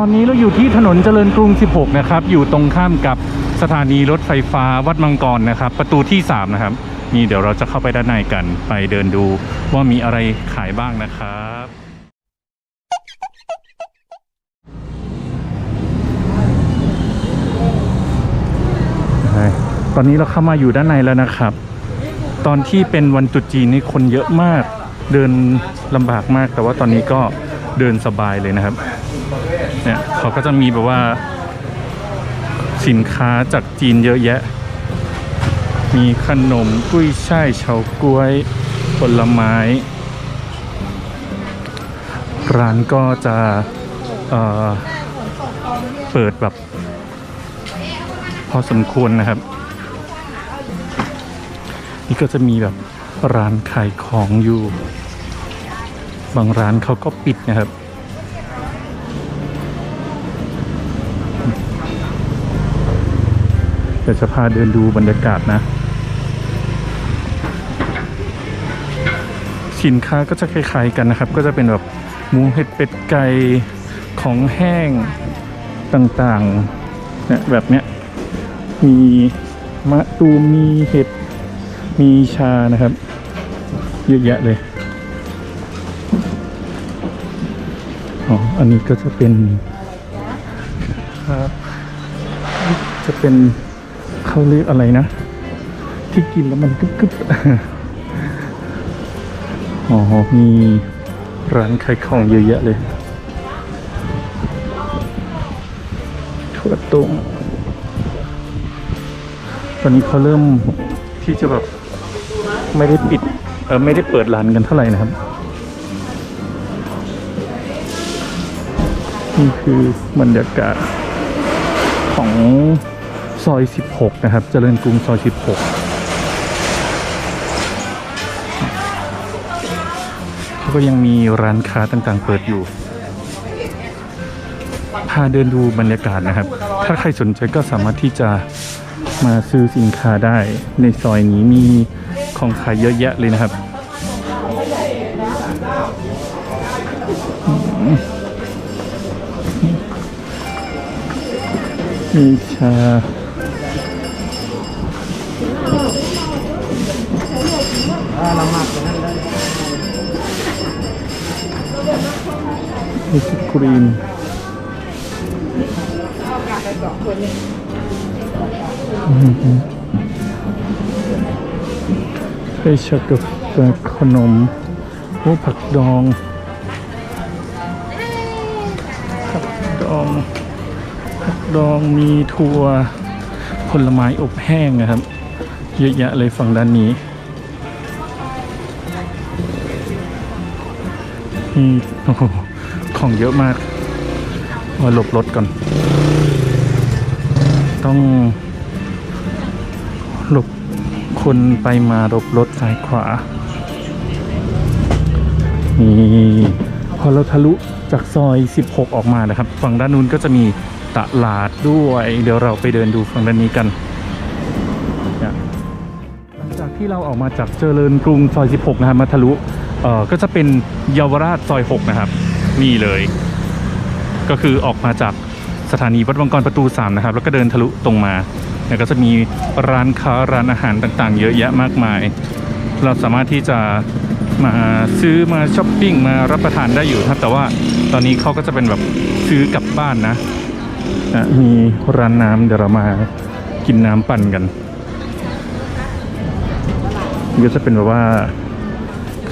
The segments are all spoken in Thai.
ตอนนี้เราอยู่ที่ถนนเจริญกรุง 16 นะครับ อยู่ตรงข้ามกับสถานีรถไฟฟ้าวัดมังกรนะครับ ประตูที่ 3 นะครับ นี่เดี๋ยวเราจะเข้าไปด้านในกัน ไปเดินดูว่ามีอะไรขายบ้างนะครับ ตอนนี้เราเข้ามาอยู่ด้านในแล้วนะครับ ตอนที่เป็นวันตรุษจีนนี่คนเยอะมาก เดินลำบากมาก แต่ว่าตอนนี้ก็เดินสบายเลยนะครับ เนี่ยเขาก็จะมีแบบว่า สินค้าจากจีนเยอะแยะ มีขนมกุ้ยช่ายเฉาก๊วย ผลไม้ ร้านก็จะเเปิดแบบ พอสมควรนะครับ นี่ก็จะมีแบบร้านขายของอยู่ บางร้านเขาก็ปิดนะครับ ดี๋ยวจะพาเดินดูบรรยากาศนะ สินค้าก็จะคล้ายๆกันนะครับ ก็จะเป็นแบบหมูเห็ดเป็ดไก่ของแห้งต่างๆเนี่ยแบบเนี้ยมีมะตูมมีเห็ดมีชานะครับ เยอะแยะเลยอ๋ออันนี้ก็จะเป็นครับจะเป็น เขาเรียกอะไรนะ ที่กินแล้วมันกึบกึบอ๋อ มีร้านขายของเยอะแยะเลยถั่วต้มตอนนี้เขาเริ่มที่จะแบบไม่ได้ปิด เออไม่ได้เปิดร้านกันเท่าไหร่นะครับ นี่คือบรรยากาศของ ซอย 16 นะครับ เจริญกรุงซอย 16เขาก็ยังมีร้านค้าต่างๆ เปิดอยู่ พาเดินดูบรรยากาศนะครับ ถ้าใครสนใจก็สามารถที่จะมาซื้อสินค้าได้ ในซอยนี้มีของขายเยอะแยะเลยนะครับมีชา ไอศครีมไอชากาแฟขนมโอ้ผักดอง ผักดอง ผักดองมีถั่วผลไม้อบแห้งนะครับ เยอะแยะเลยฝั่งด้านนี้ นี่โอ้โหของเยอะมากมาหลบรถก่อน ต้องหลบคนไปมาหลบรถซ้ายขวานี่พอเราทะลุจากซอย 16 ออกมานะครับ ฝั่งด้านนู้นก็จะมีตลาดด้วย เดี๋ยวเราไปเดินดูฝั่งด้านนี้กัน หลังจากที่เราออกมาจากเจริญกรุงซอย 16 นะครับมาทะลุ เอ่อก็จะเป็นเยาวราชซอย 6 นะครับ นี่เลย ก็คือออกมาจากสถานีวัดวังกรประตู 3 นะครับ แล้วก็เดินทะลุตรงมาแล้วก็จะมีร้านค้าร้านอาหารต่างๆ เยอะแยะมากมาย เราสามารถที่จะมาซื้อมาช้อปปิ้งมารับประทานได้อยู่ครับ แต่ว่าตอนนี้เขาก็จะเป็นแบบซื้อกลับบ้านนะอะมีร้านน้ำเดี๋ยวเรามากินน้ำปั่นกันก็จะเป็นแบบว่า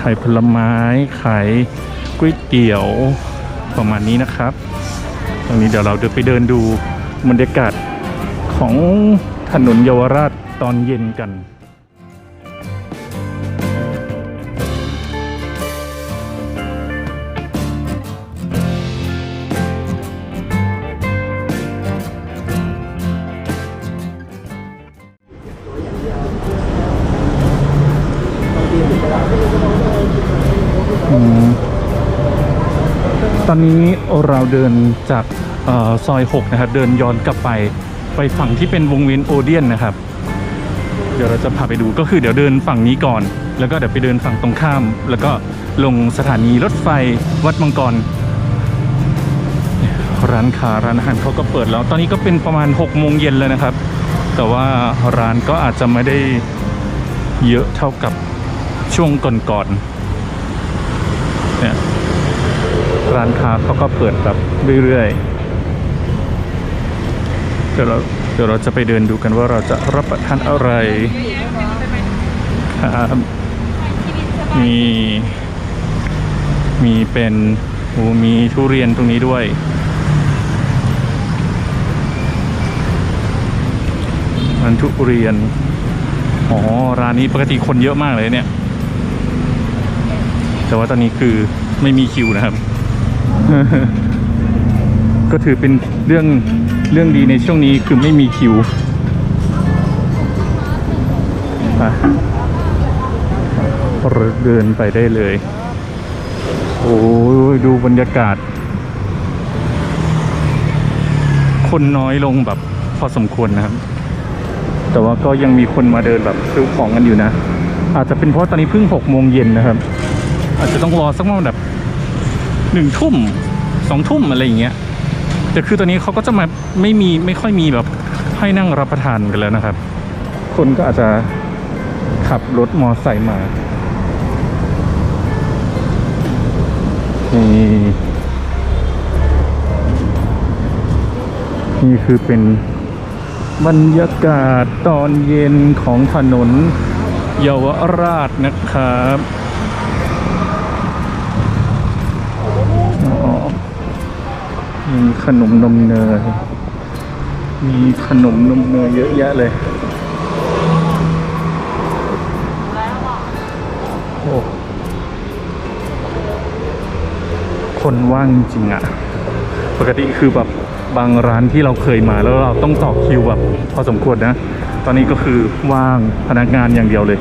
ายผลไม้ขายก๋วยเตี๋ยวประมาณนี้นะครับ ตรงนี้เดี๋ยวเราเดินไปเดินดูบรรยากาศของถนนเยาวราชตอนเย็นกัน ตอนนี้เราเดินจากออซอย 6 นะครับ เดินย้อนกลับไปไปฝั่งที่เป็นวงเวียนโอเดียนนะครับ เดี๋ยวเราจะพาไปดูก็คือเดี๋ยวเดินฝั่งนี้ก่อน แล้วก็เดี๋ยวไปเดินฝั่งตรงข้าม แล้วก็ลงสถานีรถไฟวัดมังกรร้านค้าร้านอาหารเขาก็เปิดแล้ว ตอนนี้ก็เป็นประมาณ6โมงเย็นเลยนะครับ แต่ว่าร้านก็อาจจะไม่ได้เยอะเท่ากับช่วงก่อนๆเนี่ย ร้านค้าเขาก็เปิดแบบเรื่อยๆ เดี๋ยวเราเดี๋ยวเราจะไปเดินดูกันว่าเราจะรับประทานอะไรครับมีมีเป็นโอ้มีทุเรียนตรงนี้ด้วย มันทุเรียน อ๋อ ร้านนี้ปกติคนเยอะมากเลยเนี่ย แต่ว่าตอนนี้คือไม่มีคิวนะครับ ก็ถือเป็นเรื่องเรื่องดีในช่วงนี้คือไม่มีคิวอะเรเดินไปได้เลย โอ้ยดูบรรยากาศ คนน้อยลงแบบพอสมควรนะครับ แต่ว่าก็ยังมีคนมาเดินแบบซื้อของกันอยู่นะ อาจจะเป็นเพราะตอนนี้เพิ่งหกโมงเย็นนะครับ อาจจะต้องรอสักประมาณแบบ หนึ่งทุ่มสองทุ่มอะไรอย่างเงี้ยแต่คือตอนนี้เขาก็จะมาไม่มีไม่ค่อยมีแบบให้นั่งรับประทานกันแล้วนะครับ คนก็อาจจะขับรถมอไซค์มานี่นี่คือเป็นบรรยากาศตอนเย็นของถนนเยาวราชนะครับอ๋อ มีขนมนมเนย มีขนมนมเนยเยอะแยะเลย โอ้ คนว่างจริงอะปกติคือแบบบางร้านที่เราเคยมาแล้วเราต้องต่อคิวแบบพอสมควรนะ ตอนนี้ก็คือว่างพนักงานอย่างเดียวเลย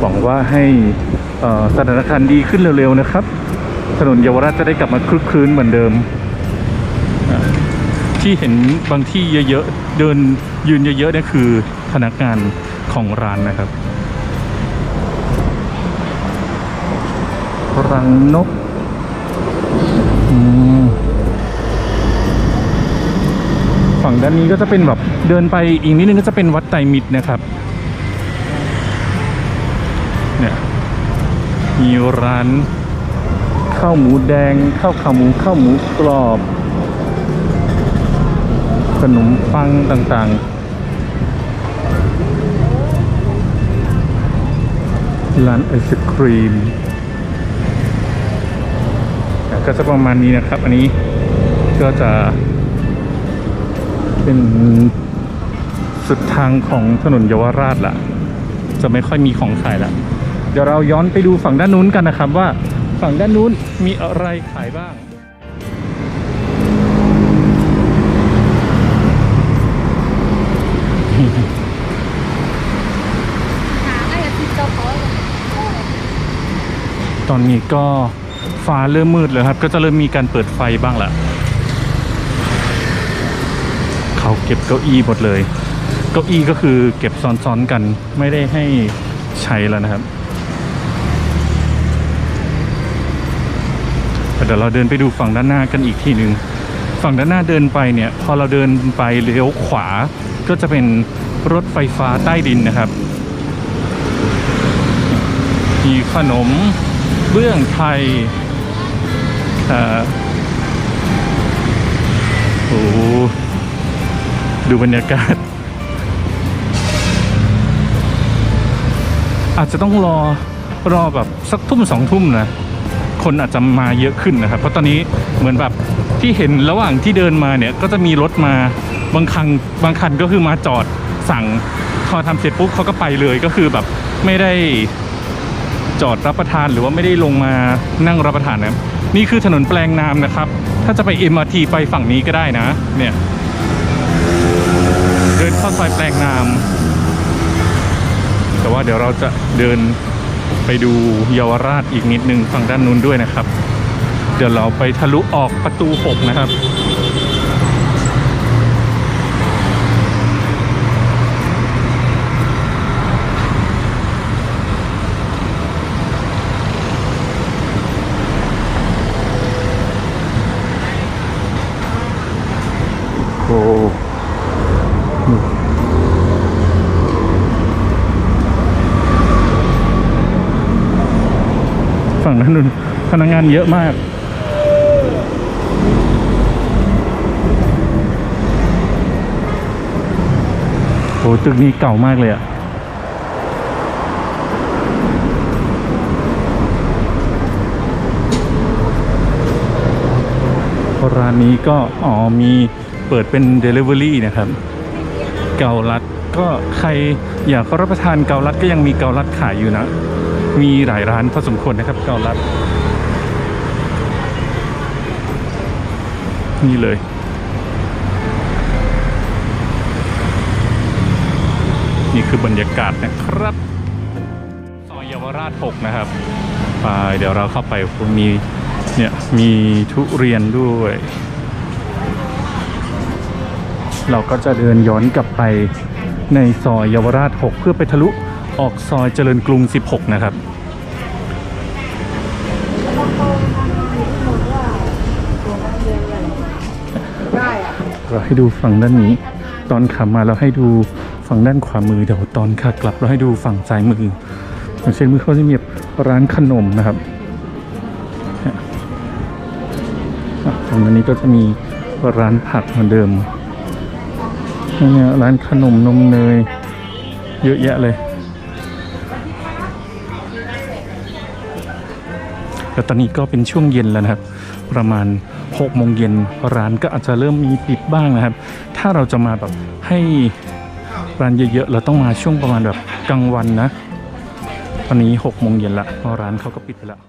หวังว่าให้อ่อสถานการณ์ดีขึ้นเร็วๆนะครับ ถนนเยาวราชจะได้กลับมาคลึกคลื้นเหมือนเดิม ที่เห็นบางที่เยอะๆ เดินยืนเยอะๆนี่คือพนักงานของร้านนะครับรังนกฝั่งด้านนี้ก็จะเป็นแบบเดินไปอีกนิดนึงก็จะเป็นวัดไตรมิตรนะครับ เนี่ยมีร้าน ข้าวหมูแดง ข้าวขาหมูข้าวหมูกรอบ ขนมปังต่างๆ ร้านไอศครีม ก็จะประมาณนี้นะครับ อันนี้ก็จะเป็นสุดทางของถนนเยาวราชละจะไม่ค่อยมีของขายละเดี๋ยวเราย้อนไปดูฝั่งด้านนู้นกันนะครับว่า ฝั่งด้านนู้นมีอะไรขายบ้าง ตอนนี้ก็ฟ้าเริ่มมืดแล้วครับ ก็จะเริ่มมีการเปิดไฟบ้างละเขาเก็บเก้าอี้หมดเลย เก้าอี้ก็คือเก็บซ้อนๆกันไม่ได้ให้ใช้แล้วนะครับแต่ เดี๋ยวเราเดินไปดูฝั่งด้านหน้ากันอีกทีหนึ่งฝั่งด้านหน้าเดินไปเนี่ย พอเราเดินไปเลี้ยวขวา ก็จะเป็นรถไฟฟ้าใต้ดินนะครับ มีขนมเบื้องไทยอ่โอ้โหดูบรรยากาศ อาจจะต้องรอรอแบบสักทุ่มสองทุ่มนะ คนอาจจะมาเยอะขึ้นนะครับ เพราะตอนนี้เหมือนแบบที่เห็นระหว่างที่เดินมาเนี่ยก็จะมีรถมาบางคันบางคันก็คือมาจอดสั่งพอทำเสร็จปุ๊บเขาก็ไปเลยก็คือแบบไม่ได้จอดรับประทานหรือว่าไม่ได้ลงมานั่งรับประทานนะนี่คือถนนแปลงนามนะครับ ถ้าจะไป MRT ไปฝั่งนี้ก็ได้นะเนี่ยเดินเข้าซอยแปลงนาม แต่ว่าเดี๋ยวเราจะเดิน ไปดูเยาวราชอีกนิดนึงฝั่งด้านนู้นด้วยนะครับ เดี๋ยวเราไปทะลุออกประตู 6 นะครับ นุ่นพ นักงานเยอะมากโหตึกนี้เก่ามากเลยอะร้านนี้ก็อ๋อมีเปิดเป็น Delivery นะครับ เกาลัดก็ใครอยากรับประทานเกาลัดก็ยังมีเกาลัดขายอยู่นะ มีหลายร้านพอสมควรนะครับเกาลัด นี่เลย นี่คือบรรยากาศนะครับซอยเยาวราช 6 นะครับไปเดี๋ยวเราเข้าไปมีเนี่ยมีทุเรียนด้วย เราก็จะเดินย้อนกลับไปในซอยเยาวราช 6 เพื่อไปทะลุออกซอยเจริญกรุง 16 นะครับ เราให้ดูฝั่งด้านนี้ ตอนขับมาเราให้ดูฝั่งด้านขวามือเดี๋ยวตอนขากลับเราให้ดูฝั่งซ้ายมืออย่างเช่นมือเขาจะมีร้านขนมนะครับฝั่งด้านนี้ก็จะมีร้านผักเหมือนเดิมนี่ร้านขนมนมเนยเยอะแยะเลยแล้วตอนนี้ก็เป็นช่วงเย็นแล้วนะครับ ประมาณ6โมงเย็นร้านก็อาจจะเริ่มมีปิดบ้างนะครับ ถ้าเราจะมาแบบให้ร้านเยอะๆเราต้องมาช่วงประมาณแบบกลางวันนะ ตอนนี้6โมงเย็นละเพราะร้านเขาก็ปิดไปแล้ว